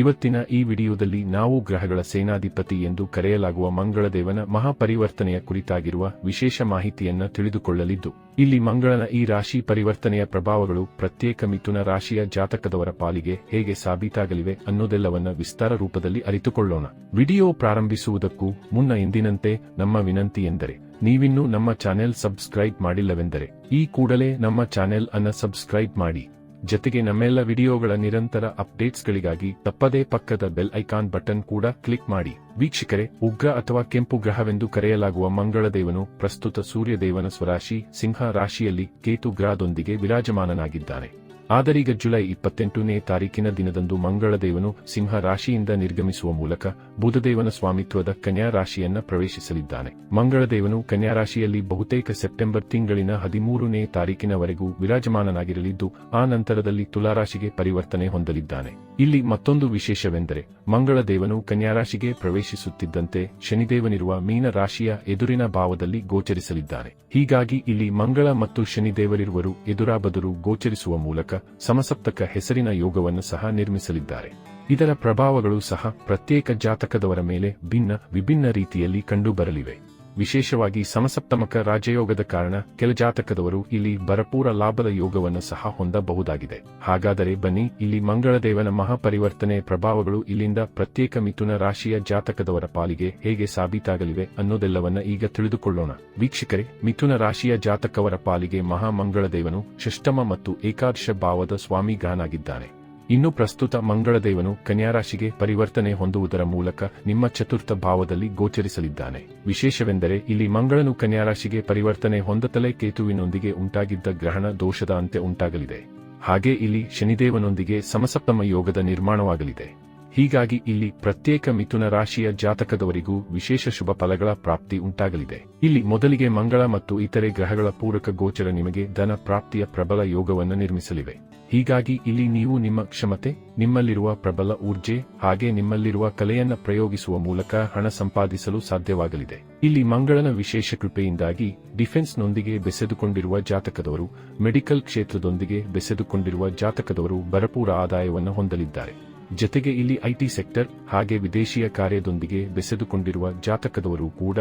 ಇವತ್ತಿನ ಈ ವಿಡಿಯೋದಲ್ಲಿ ನಾವು ಗ್ರಹಗಳ ಸೇನಾಧಿಪತಿ ಎಂದು ಕರೆಯಲಾಗುವ ಮಂಗಳದೇವನ ಮಹಾಪರಿವರ್ತನೆಯ ಕುರಿತಾಗಿರುವ ವಿಶೇಷ ಮಾಹಿತಿಯನ್ನ ತಿಳಿದುಕೊಳ್ಳಲಿದ್ದು, ಇಲ್ಲಿ ಮಂಗಳನ ಈ ರಾಶಿ ಪರಿವರ್ತನೆಯ ಪ್ರಭಾವಗಳು ಪ್ರತ್ಯೇಕ ಮಿಥುನ ರಾಶಿಯ ಜಾತಕದವರ ಪಾಲಿಗೆ ಹೇಗೆ ಸಾಬೀತಾಗಲಿವೆ ಅನ್ನೋದೆಲ್ಲವನ್ನ ವಿಸ್ತಾರ ರೂಪದಲ್ಲಿ ಅರಿತುಕೊಳ್ಳೋಣ. ವಿಡಿಯೋ ಪ್ರಾರಂಭಿಸುವುದಕ್ಕೂ ಮುನ್ನ ಎಂದಿನಂತೆ ನಮ್ಮ ವಿನಂತಿ ಎಂದರೆ, ನೀವಿನ್ನೂ ನಮ್ಮ ಚಾನೆಲ್ ಸಬ್ಸ್ಕ್ರೈಬ್ ಮಾಡಿಲ್ಲವೆಂದರೆ, ಈ ಕೂಡಲೇ ನಮ್ಮ ಚಾನೆಲ್ ಅನ್ನ ಸಬ್ಸ್ಕ್ರೈಬ್ ಮಾಡಿ. ಜತೆಗೆ ನಮ್ಮೆಲ್ಲ ವಿಡಿಯೋಗಳ ನಿರಂತರ ಅಪ್ಡೇಟ್ಸ್ಗಳಿಗಾಗಿ ತಪ್ಪದೇ ಪಕ್ಕದ ಬೆಲ್ ಐಕಾನ್ ಬಟನ್ ಕೂಡ ಕ್ಲಿಕ್ ಮಾಡಿ. ವೀಕ್ಷಕರೇ, ಉಗ್ರ ಅಥವಾ ಕೆಂಪು ಗ್ರಹವೆಂದು ಕರೆಯಲಾಗುವ ಮಂಗಳದೇವನು ಪ್ರಸ್ತುತ ಸೂರ್ಯದೇವನ ಸ್ವರಾಶಿ, ಸಿಂಹ ರಾಶಿಯಲ್ಲಿ ಕೇತು ಗ್ರಹದೊಂದಿಗೆ ವಿರಾಜಮಾನನಾಗಿದ್ದಾನೆ. ಆದರೀಗ ಜುಲೈ ಇಪ್ಪತ್ತೆಂಟನೇ ತಾರೀಕಿನ ದಿನದಂದು ಮಂಗಳದೇವನು ಸಿಂಹ ರಾಶಿಯಿಂದ ನಿರ್ಗಮಿಸುವ ಮೂಲಕ ಬುಧದೇವನ ಸ್ವಾಮಿತ್ವದ ಕನ್ಯಾ ರಾಶಿಯನ್ನ ಪ್ರವೇಶಿಸಲಿದ್ದಾನೆ. ಮಂಗಳದೇವನು ಕನ್ಯಾ ರಾಶಿಯಲ್ಲಿ ಬಹುತೇಕ ಸೆಪ್ಟೆಂಬರ್ ತಿಂಗಳಿನ ಹದಿಮೂರನೇ ತಾರೀಕಿನವರೆಗೂ ವಿರಾಜಮಾನನಾಗಿರಲಿದ್ದು, ಆ ನಂತರದಲ್ಲಿ ತುಲಾರಾಶಿಗೆ ಪರಿವರ್ತನೆ ಹೊಂದಲಿದ್ದಾನೆ. ಇಲ್ಲಿ ಮತ್ತೊಂದು ವಿಶೇಷವೆಂದರೆ, ಮಂಗಳದೇವನು ಕನ್ಯಾ ರಾಶಿಗೆ ಪ್ರವೇಶಿಸುತ್ತಿದ್ದಂತೆ ಶನಿದೇವನಿರುವ ಮೀನ ರಾಶಿಯ ಎದುರಿನ ಭಾವದಲ್ಲಿ ಗೋಚರಿಸಲಿದ್ದಾನೆ. ಹೀಗಾಗಿ ಇಲ್ಲಿ ಮಂಗಳ ಮತ್ತು ಶನಿದೇವರಿರುವರು ಎದುರಾಬದುರು ಗೋಚರಿಸುವ ಮೂಲಕ ಸಮಸಪ್ತಕ ಹೆಸರಿನ ಯೋಗವನ್ನು ಸಹ ನಿರ್ಮಿಸಲಿದ್ದಾರೆ. ಇದರ ಪ್ರಭಾವಗಳು ಸಹ ಪ್ರತ್ಯೇಕ ಜಾತಕದವರ ಮೇಲೆ ಭಿನ್ನ ವಿಭಿನ್ನ ರೀತಿಯಲ್ಲಿ ಕಂಡುಬರಲಿವೆ. ವಿಶೇಷವಾಗಿ ಸಮಸಪ್ತಮಕ ರಾಜಯೋಗದ ಕಾರಣ ಕೆಲ ಜಾತಕದವರು ಇಲ್ಲಿ ಭರಪೂರ ಲಾಭದ ಯೋಗವನ್ನು ಸಹ ಹೊಂದಬಹುದಾಗಿದೆ. ಹಾಗಾದರೆ ಬನ್ನಿ, ಇಲ್ಲಿ ಮಂಗಳದೇವನ ಮಹಾಪರಿವರ್ತನೆ ಪ್ರಭಾವಗಳು ಇಲ್ಲಿಂದ ಪ್ರತ್ಯೇಕ ಮಿಥುನ ರಾಶಿಯ ಜಾತಕದವರ ಪಾಲಿಗೆ ಹೇಗೆ ಸಾಬೀತಾಗಲಿವೆ ಅನ್ನೋದೆಲ್ಲವನ್ನ ಈಗ ತಿಳಿದುಕೊಳ್ಳೋಣ. ವೀಕ್ಷಕರೇ, ಮಿಥುನ ರಾಶಿಯ ಜಾತಕವರ ಪಾಲಿಗೆ ಮಹಾಮಂಗಳದೇವನು ಷಷ್ಟಮ ಮತ್ತು ಏಕಾದಶ ಭಾವದ ಸ್ವಾಮಿಗಾನಾಗಿದ್ದಾನೆ ಇನ್ನು ಪ್ರಸ್ತುತ ಮಂಗಳದೇವನು ಕನ್ಯಾರಾಶಿಗೆ ಪರಿವರ್ತನೆ ಹೊಂದುವುದರ ಮೂಲಕ ನಿಮ್ಮ ಚತುರ್ಥ ಭಾವದಲ್ಲಿ ಗೋಚರಿಸಲಿದ್ದಾನೆ. ವಿಶೇಷವೆಂದರೆ ಇಲ್ಲಿ ಮಂಗಳನು ಕನ್ಯಾರಾಶಿಗೆ ಪರಿವರ್ತನೆ ಹೊಂದತಲೇ ಕೇತುವಿನೊಂದಿಗೆ ಉಂಟಾಗಿದ್ದ ಗ್ರಹಣ ದೋಷದ ಅಂತ್ಯ ಉಂಟಾಗಲಿದೆ. ಹಾಗೆ ಇಲ್ಲಿ ಶನಿದೇವನೊಂದಿಗೆ ಸಮಸಪ್ತಮ ಯೋಗದ ನಿರ್ಮಾಣವಾಗಲಿದೆ. ಹೀಗಾಗಿ ಇಲ್ಲಿ ಪ್ರತ್ಯೇಕ ಮಿಥುನ ರಾಶಿಯ ಜಾತಕದವರಿಗೂ ವಿಶೇಷ ಶುಭ ಫಲಗಳ ಪ್ರಾಪ್ತಿ ಉಂಟಾಗಲಿದೆ. ಇಲ್ಲಿ ಮೊದಲಿಗೆ ಮಂಗಳ ಮತ್ತು ಇತರೆ ಗ್ರಹಗಳ ಪೂರಕ ಗೋಚರ ನಿಮಗೆ ಧನ ಪ್ರಾಪ್ತಿಯ ಪ್ರಬಲ ಯೋಗವನ್ನು ನಿರ್ಮಿಸಲಿವೆ. ಹೀಗಾಗಿ ಇಲ್ಲಿ ನೀವು ನಿಮ್ಮ ಕ್ಷಮತೆ, ನಿಮ್ಮಲ್ಲಿರುವ ಪ್ರಬಲ ಊರ್ಜೆ, ಹಾಗೆ ನಿಮ್ಮಲ್ಲಿರುವ ಕಲೆಯನ್ನ ಪ್ರಯೋಗಿಸುವ ಮೂಲಕ ಹಣ ಸಂಪಾದಿಸಲು ಸಾಧ್ಯವಾಗಲಿದೆ. ಇಲ್ಲಿ ಮಂಗಳನ ವಿಶೇಷ ಕೃಪೆಯಿಂದಾಗಿ ಡಿಫೆನ್ಸ್ನೊಂದಿಗೆ ಬೆಸೆದುಕೊಂಡಿರುವ ಜಾತಕದವರು, ಮೆಡಿಕಲ್ ಕ್ಷೇತ್ರದೊಂದಿಗೆ ಬೆಸೆದುಕೊಂಡಿರುವ ಜಾತಕದವರು ಭರಪೂರ ಆದಾಯವನ್ನು ಹೊಂದಲಿದ್ದಾರೆ. ಜತೆಗೆ ಇಲ್ಲಿ ಐಟಿ ಸೆಕ್ಟರ್, ಹಾಗೆ ವಿದೇಶಿಯ ಕಾರ್ಯದೊಂದಿಗೆ ಬೆಸೆದುಕೊಂಡಿರುವ ಜಾತಕದವರು ಕೂಡ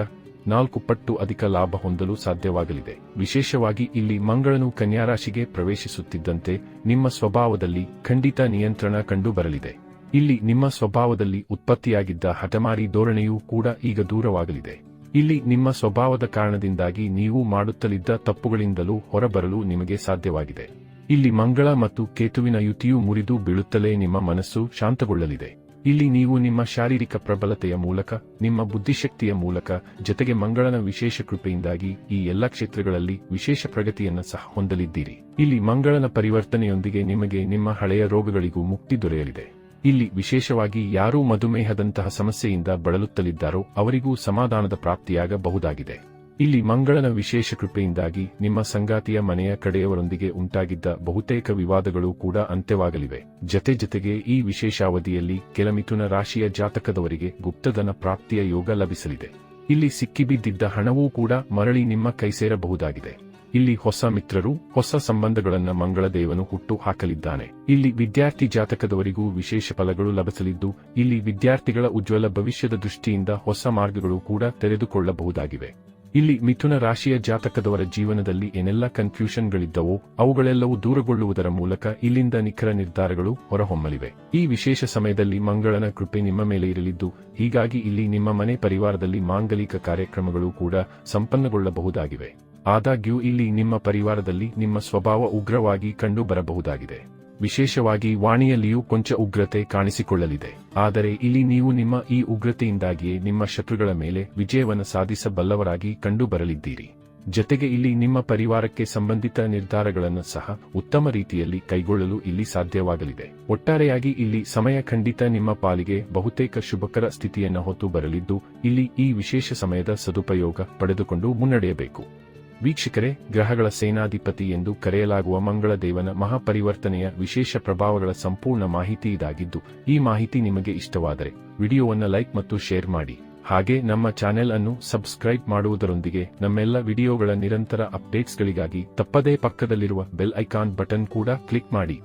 ನಾಲ್ಕು ಪಟ್ಟು ಅಧಿಕ ಲಾಭ ಹೊಂದಲು ಸಾಧ್ಯವಾಗಲಿದೆ. ವಿಶೇಷವಾಗಿ ಇಲ್ಲಿ ಮಂಗಳನು ಕನ್ಯಾರಾಶಿಗೆ ಪ್ರವೇಶಿಸುತ್ತಿದ್ದಂತೆ ನಿಮ್ಮ ಸ್ವಭಾವದಲ್ಲಿ ಖಂಡಿತ ನಿಯಂತ್ರಣ ಕಂಡುಬರಲಿದೆ. ಇಲ್ಲಿ ನಿಮ್ಮ ಸ್ವಭಾವದಲ್ಲಿ ಉತ್ಪತ್ತಿಯಾಗಿದ್ದ ಹಠಮಾರಿ ಧೋರಣೆಯೂ ಕೂಡ ಈಗ ದೂರವಾಗಲಿದೆ. ಇಲ್ಲಿ ನಿಮ್ಮ ಸ್ವಭಾವದ ಕಾರಣದಿಂದಾಗಿ ನೀವು ಮಾಡುತ್ತಲಿದ್ದ ತಪ್ಪುಗಳಿಂದಲೂ ಹೊರಬರಲು ನಿಮಗೆ ಸಾಧ್ಯವಾಗಿದೆ. ಇಲ್ಲಿ ಮಂಗಳ ಮತ್ತು ಕೇತುವಿನ ಯುತಿಯು ಮುರಿದು ಬೀಳುತ್ತಲೇ ನಿಮ್ಮ ಮನಸ್ಸು ಶಾಂತಗೊಳ್ಳಲಿದೆ. ಇಲ್ಲಿ ನೀವು ನಿಮ್ಮ ಶಾರೀರಿಕ ಪ್ರಬಲತೆಯ ಮೂಲಕ, ನಿಮ್ಮ ಬುದ್ಧಿಶಕ್ತಿಯ ಮೂಲಕ, ಜೊತೆಗೆ ಮಂಗಳನ ವಿಶೇಷ ಕೃಪೆಯಿಂದಾಗಿ ಈ ಎಲ್ಲ ಕ್ಷೇತ್ರಗಳಲ್ಲಿ ವಿಶೇಷ ಪ್ರಗತಿಯನ್ನು ಸಹ ಹೊಂದಲಿದ್ದೀರಿ. ಇಲ್ಲಿ ಮಂಗಳನ ಪರಿವರ್ತನೆಯೊಂದಿಗೆ ನಿಮಗೆ ನಿಮ್ಮ ಹಳೆಯ ರೋಗಗಳಿಗೂ ಮುಕ್ತಿ ದೊರೆಯಲಿದೆ. ಇಲ್ಲಿ ವಿಶೇಷವಾಗಿ ಯಾರೂ ಮಧುಮೇಹದಂತಹ ಸಮಸ್ಯೆಯಿಂದ ಬಳಲುತ್ತಲಿದ್ದಾರೋ ಅವರಿಗೂ ಸಮಾಧಾನದ ಪ್ರಾಪ್ತಿಯಾಗಬಹುದಾಗಿದೆ. ಇಲ್ಲಿ ಮಂಗಳನ ವಿಶೇಷ ಕೃಪೆಯಿಂದಾಗಿ ನಿಮ್ಮ ಸಂಗಾತಿಯ ಮನೆಯ ಕಡೆಯವರೊಂದಿಗೆ ಉಂಟಾಗಿದ್ದ ಬಹುತೇಕ ವಿವಾದಗಳು ಕೂಡ ಅಂತ್ಯವಾಗಲಿವೆ. ಜತೆ ಜತೆಗೆ ಈ ವಿಶೇಷಾವಧಿಯಲ್ಲಿ ಕೆಲ ಮಿಥುನ ರಾಶಿಯ ಜಾತಕದವರಿಗೆ ಗುಪ್ತಧನ ಪ್ರಾಪ್ತಿಯ ಯೋಗ ಲಭಿಸಲಿದೆ. ಇಲ್ಲಿ ಸಿಕ್ಕಿಬಿದ್ದಿದ್ದ ಹಣವೂ ಕೂಡ ಮರಳಿ ನಿಮ್ಮ ಕೈ ಸೇರಬಹುದಾಗಿದೆ. ಇಲ್ಲಿ ಹೊಸ ಮಿತ್ರರು, ಹೊಸ ಸಂಬಂಧಗಳನ್ನ ಮಂಗಳದೇವನು ಹುಟ್ಟು ಹಾಕಲಿದ್ದಾನೆ ಇಲ್ಲಿ ವಿದ್ಯಾರ್ಥಿ ಜಾತಕದವರಿಗೂ ವಿಶೇಷ ಫಲಗಳು ಲಭಿಸಲಿದ್ದು, ಇಲ್ಲಿ ವಿದ್ಯಾರ್ಥಿಗಳ ಉಜ್ವಲ ಭವಿಷ್ಯದ ದೃಷ್ಟಿಯಿಂದ ಹೊಸ ಮಾರ್ಗಗಳು ಕೂಡ ತೆರೆದುಕೊಳ್ಳಬಹುದಾಗಿವೆ. ಇಲ್ಲಿ ಮಿಥುನ ರಾಶಿಯ ಜಾತಕದವರ ಜೀವನದಲ್ಲಿ ಏನೆಲ್ಲ ಕನ್ಫ್ಯೂಷನ್ಗಳಿದ್ದವೋ, ಅವುಗಳೆಲ್ಲವೂ ದೂರಗೊಳ್ಳುವುದರ ಮೂಲಕ ಇಲ್ಲಿಂದ ನಿಖರ ನಿರ್ಧಾರಗಳು ಹೊರಹೊಮ್ಮಲಿವೆ. ಈ ವಿಶೇಷ ಸಮಯದಲ್ಲಿ ಮಂಗಳನ ಕೃಪೆ ನಿಮ್ಮ ಮೇಲೆ ಇರಲಿದ್ದು, ಹೀಗಾಗಿ ಇಲ್ಲಿ ನಿಮ್ಮ ಮನೆ ಪರಿವಾರದಲ್ಲಿ ಮಾಂಗಲಿಕ ಕಾರ್ಯಕ್ರಮಗಳು ಕೂಡ ಸಂಪನ್ನಗೊಳ್ಳಬಹುದಾಗಿವೆ. ಆದಾಗ್ಯೂ ಇಲ್ಲಿ ನಿಮ್ಮ ಪರಿವಾರದಲ್ಲಿ ನಿಮ್ಮ ಸ್ವಭಾವ ಉಗ್ರವಾಗಿ ಕಂಡು ಬರಬಹುದಾಗಿದೆ ವಿಶೇಷವಾಗಿ ವಾಣಿಯಲ್ಲಿಯೂ ಕೊಂಚ ಉಗ್ರತೆ ಕಾಣಿಸಿಕೊಳ್ಳಲಿದೆ. ಆದರೆ ಇಲ್ಲಿ ನೀವು ನಿಮ್ಮ ಈ ಉಗ್ರತೆಯಿಂದಾಗಿಯೇ ನಿಮ್ಮ ಶತ್ರುಗಳ ಮೇಲೆ ವಿಜಯವನ್ನು ಸಾಧಿಸಬಲ್ಲವರಾಗಿ ಕಂಡುಬರಲಿದ್ದೀರಿ. ಜತೆಗೆ ಇಲ್ಲಿ ನಿಮ್ಮ ಪರಿವಾರಕ್ಕೆ ಸಂಬಂಧಿತ ನಿರ್ಧಾರಗಳನ್ನು ಸಹ ಉತ್ತಮ ರೀತಿಯಲ್ಲಿ ಕೈಗೊಳ್ಳಲು ಇಲ್ಲಿ ಸಾಧ್ಯವಾಗಲಿದೆ. ಒಟ್ಟಾರೆಯಾಗಿ ಇಲ್ಲಿ ಸಮಯ ಖಂಡಿತ ನಿಮ್ಮ ಪಾಲಿಗೆ ಬಹುತೇಕ ಶುಭಕರ ಸ್ಥಿತಿಯನ್ನು ಹೊತ್ತು ಬರಲಿದ್ದು, ಇಲ್ಲಿ ಈ ವಿಶೇಷ ಸಮಯದ ಸದುಪಯೋಗ ಪಡೆದುಕೊಂಡು ಮುನ್ನಡೆಯಬೇಕು. ವೀಕ್ಷಕರೇ, ಗ್ರಹಗಳ ಸೇನಾಧಿಪತಿ ಎಂದು ಕರೆಯಲಾಗುವ ಮಂಗಳದೇವನ ಮಹಾಪರಿವರ್ತನೆಯ ವಿಶೇಷ ಪ್ರಭಾವಗಳ ಸಂಪೂರ್ಣ ಮಾಹಿತಿ ಇದಾಗಿದ್ದು, ಈ ಮಾಹಿತಿ ನಿಮಗೆ ಇಷ್ಟವಾದರೆ ವಿಡಿಯೋವನ್ನು ಲೈಕ್ ಮತ್ತು ಶೇರ್ ಮಾಡಿ. ಹಾಗೆ ನಮ್ಮ ಚಾನೆಲ್ ಅನ್ನು ಸಬ್ಸ್ಕ್ರೈಬ್ ಮಾಡುವುದರೊಂದಿಗೆ ನಮ್ಮೆಲ್ಲ ವಿಡಿಯೋಗಳ ನಿರಂತರ ಅಪ್ಡೇಟ್ಸ್ಗಳಿಗಾಗಿ ತಪ್ಪದೇ ಪಕ್ಕದಲ್ಲಿರುವ ಬೆಲ್ ಐಕಾನ್ ಬಟನ್ ಕೂಡ ಕ್ಲಿಕ್ ಮಾಡಿ.